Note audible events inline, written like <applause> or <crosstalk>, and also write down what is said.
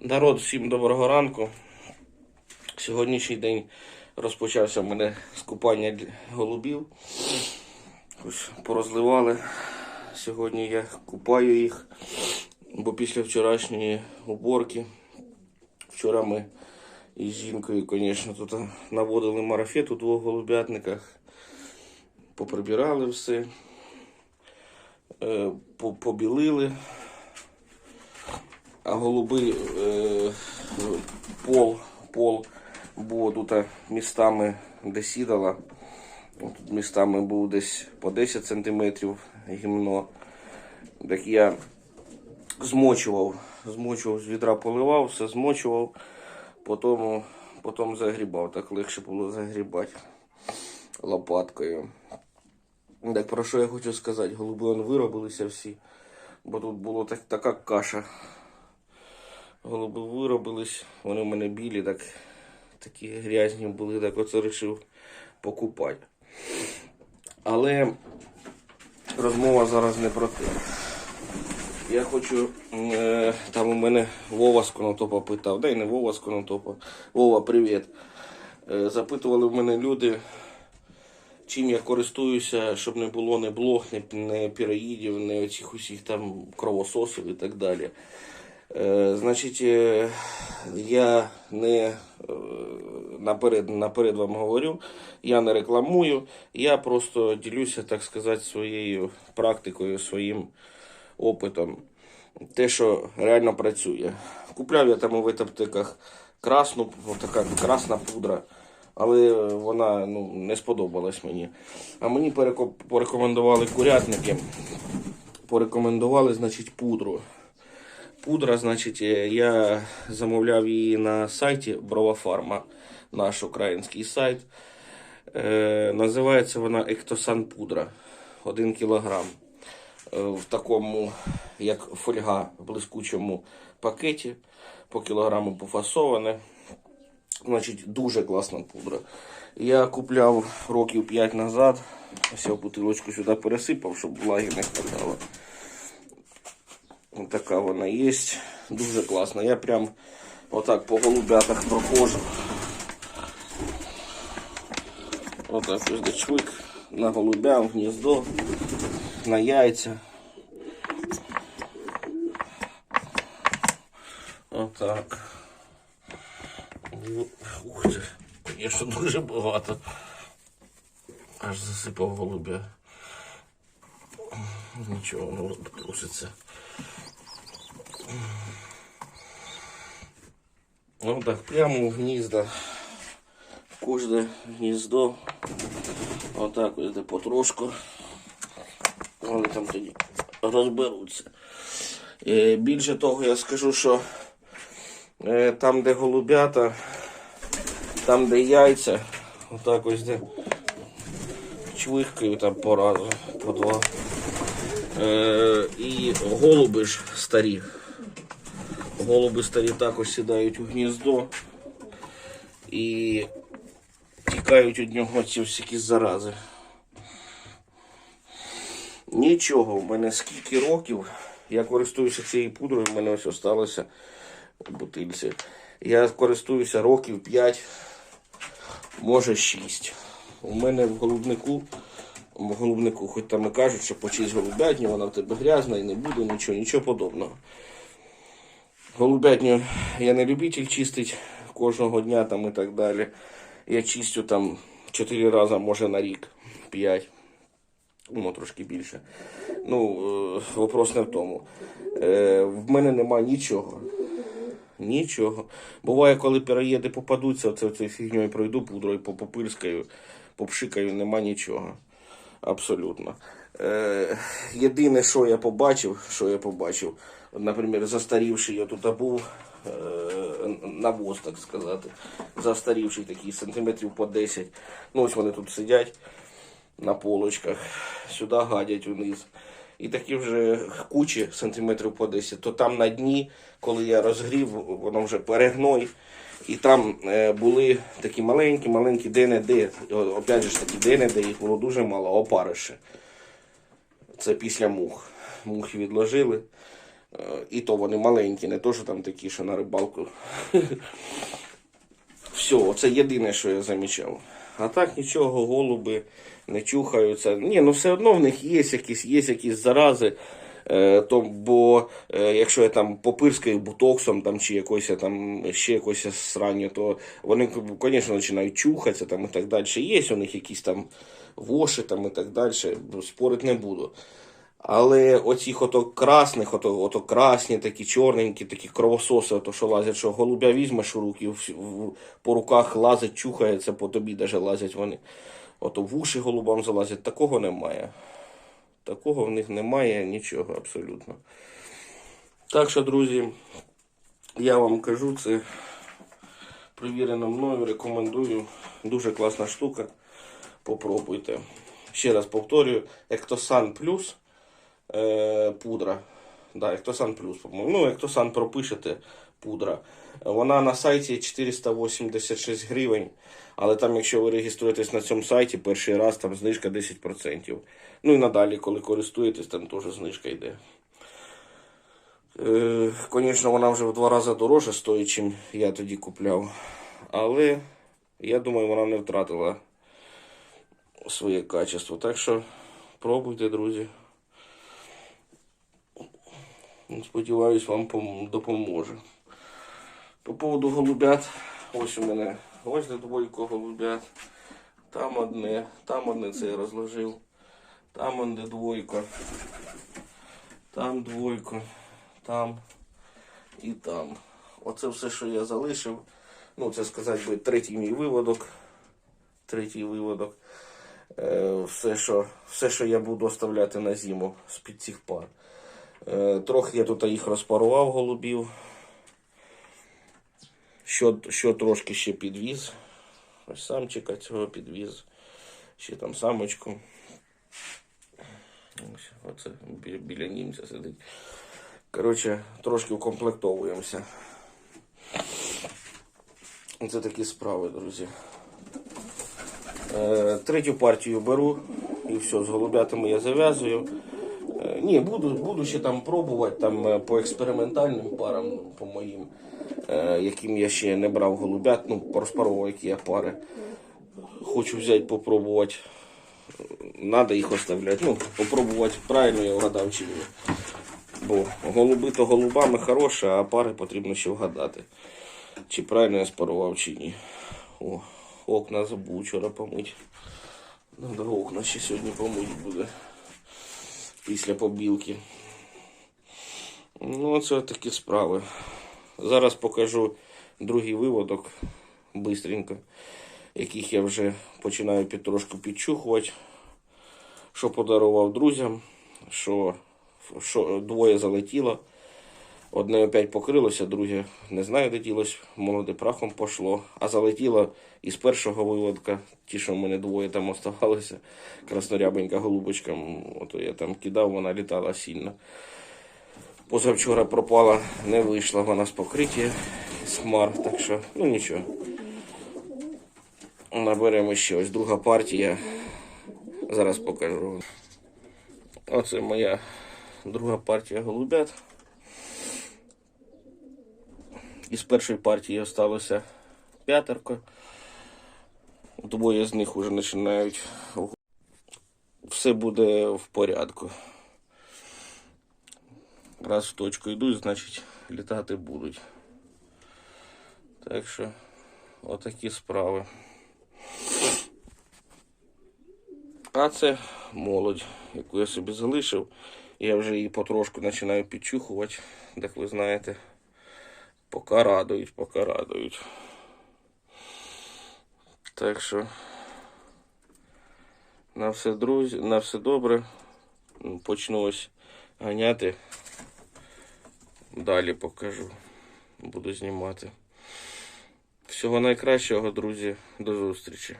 Народ, всім доброго ранку. Сьогоднішній день розпочався в мене з купання голубів. Ось порозливали. Сьогодні я купаю їх, бо після вчорашньої уборки. Вчора ми із жінкою, звісно, тут наводили марафет у двох голубятниках, поприбирали все, е, побілили. А голуби е, пол, пол був тут містами, де сідала. Тут містами був десь по 10 сантиметрів гімно. Так я змочував, змочував з відра поливав, все змочував, потім, потім загрібав. Так легше було загрібати лопаткою. Так про що я хочу сказати? Голуби виробилися всі, бо тут була так, така каша. Голуби виробились, вони в мене білі, так, такі грязні були, так оце вирішив покупати. Але розмова зараз не про те. Я хочу, е, там у мене Вова з Конотопа питав, да й не Вова з Конотопа. Вова, привіт. Е, запитували в мене люди, чим я користуюся, щоб не було ні блох, ні піроїдів, ні оцих усіх там кровососів і так далі. Е, значить, е, я не е, наперед, наперед вам говорю, я не рекламую, я просто ділюся, так сказати, своєю практикою, своїм опитом. Те, що реально працює. Купляв я там у ветаптеках красну, така красна пудра, але вона ну, не сподобалась мені. А мені порекомендували курятники, порекомендували, значить, пудру. Пудра, значить, е, я замовляв її на сайті Бровафарма, наш український сайт. Е, називається вона Ектосан Пудра. 1 кілограм. Е, в такому, як фольга, блискучому пакеті. По кілограму пофасоване. Значить, дуже класна пудра. Я купляв років 5 назад. Ось я бутилочку сюди пересипав, щоб влаги не хватало. Ось така вона є. Дуже класна. Я прям отак по голубятах проходжу. Отак ось де чвик на голубя, в гніздо, на яйця. Отак. Ух ти, конечно, дуже багато. Аж засипав голубя. Нічого, воно проситься. Ну так, прямо в гнізда. Кожне гніздо. Отак ось де потрошку. Вони там тоді розберуться. Е, Більше того, я скажу, що е, там, де голубята, там, де яйця, отак ось де чвихкаю там по разу, по два. Е, і голуби ж старі. Голуби старі також сідають у гніздо і тікають від нього ці всякі зарази. Нічого, в мене скільки років я користуюся цією пудрою, в мене ось осталося в бутильці. Я користуюся років 5, може 6. У мене в голубнику, в голубнику, хоч там і кажуть, що почись голубятню, вона в тебе грязна і не буде нічого, нічого подобного. Голубятню я не любитель чистить кожного дня там і так далі. Я чистю там 4 рази, може на рік, 5. Ну, трошки більше. Ну, е, вопрос не в тому. Е, в мене нема нічого. Нічого. Буває, коли піроїди попадуться, оце цією фігньою пройду пудрою, попопирскаю, попшикаю, нема нічого. Абсолютно. Е, єдине, що я побачив, що я побачив, наприклад, застарівший я тут був е, навоз, так сказати. Застарівший такий сантиметрів по 10. Ну, ось вони тут сидять на полочках, сюди гадять вниз. І такі вже кучі сантиметрів по 10, то там на дні, коли я розгрів, воно вже перегной. І там е, були такі маленькі, маленькі де-не-де. Опять же ж таки, де-не-де їх було дуже мало, опариші. Це після мух. Мухи відложили. Е, І то вони маленькі, не то, що там такі, що на рибалку. <laughs> Все, це єдине, що я замічав. А так нічого, голуби не чухаються. Ні, ну все одно в них є якісь, є якісь зарази. Е, то, бо е, якщо я там попирскаю бутоксом там, чи якось там ще якось сранню, то вони, звісно, починають чухатися там, і так далі. Є у них якісь там воші там, і так далі, спорити не буду. Але оцих ото красних, ото, ото красні, такі чорненькі, такі кровососи, ото що лазять, що голубя візьмеш у руки, по руках лазить, чухається, по тобі даже лазять вони. Ото в голубам залазять, такого немає. Такого в них немає нічого абсолютно. Так що, друзі, я вам кажу, це провірено мною, рекомендую. Дуже класна штука. Попробуйте. Ще раз повторюю, Ектосан Плюс е, пудра. Да, Ектосан Плюс, по-моєму. Ну, Ектосан пропишете пудра. Вона на сайті 486 гривень. Але там, якщо ви реєструєтесь на цьому сайті, перший раз там знижка 10%. Ну і надалі, коли користуєтесь, там теж знижка йде. Е, Звісно, вона вже в два рази дорожче стоїть, чим я тоді купляв. Але я думаю, вона не втратила своє качество. Так що пробуйте, друзі. Сподіваюсь, вам допоможе. По поводу голубят, ось у мене ось де двойко голубят. Там одне, там одне це я розложив. Там одне двойко. Там двойко. Там і там. Оце все, що я залишив. Ну, це сказати би третій мій виводок. Третій виводок. Е, все, що, все, що я буду оставляти на зиму з-під цих пар. Е, трохи я тут їх розпарував голубів. Що, що трошки ще підвіз. Ось самчика цього підвіз. Ще там самочку. Ось, оце біля, німця сидить. Коротше, трошки укомплектовуємося. Це такі справи, друзі. Е, третю партію беру і все, з голубятами я зав'язую. Е, ні, буду, буду ще там пробувати там, е, по експериментальним парам, по моїм, яким я ще не брав голубят, ну, порозпаровував, які я пари. Хочу взяти, попробувати. Надо їх оставляти. Ну, попробувати правильно я вгадав чи ні. Бо голуби то голубами хороші, а пари потрібно ще вгадати. Чи правильно я спарував, чи ні. О, окна забув вчора помити. Надо окна ще сьогодні помити буде. Після побілки. Ну, це такі справи. Зараз покажу другий виводок бистренько, яких я вже починаю підтрошку підчухувати. Що подарував друзям, що, що двоє залетіло. Одне опять покрилося, друге не знаю, де ділось, молоде прахом пошло. А залетіло із першого виводка, ті, що в мене двоє там оставалися, краснорябенька голубочка, ото я там кидав, вона літала сильно. Позавчора пропала, не вийшла вона з покриття з хмар, так що, ну нічого. Наберемо ще ось друга партія. Зараз покажу. Оце моя друга партія голубят. Із першої партії залишилося п'ятерко. Двоє з них вже починають. Все буде в порядку. Раз в точку йдуть, значить літати будуть. Так що, отакі справи. А це молодь, яку я собі залишив. Я вже її потрошку починаю підчухувати, як ви знаєте. Поки радують, поки радують. Так що на все друзі, на все добре. Почну ось ганяти. Далі покажу. Буду знімати. Всього найкращого, друзі. До зустрічі.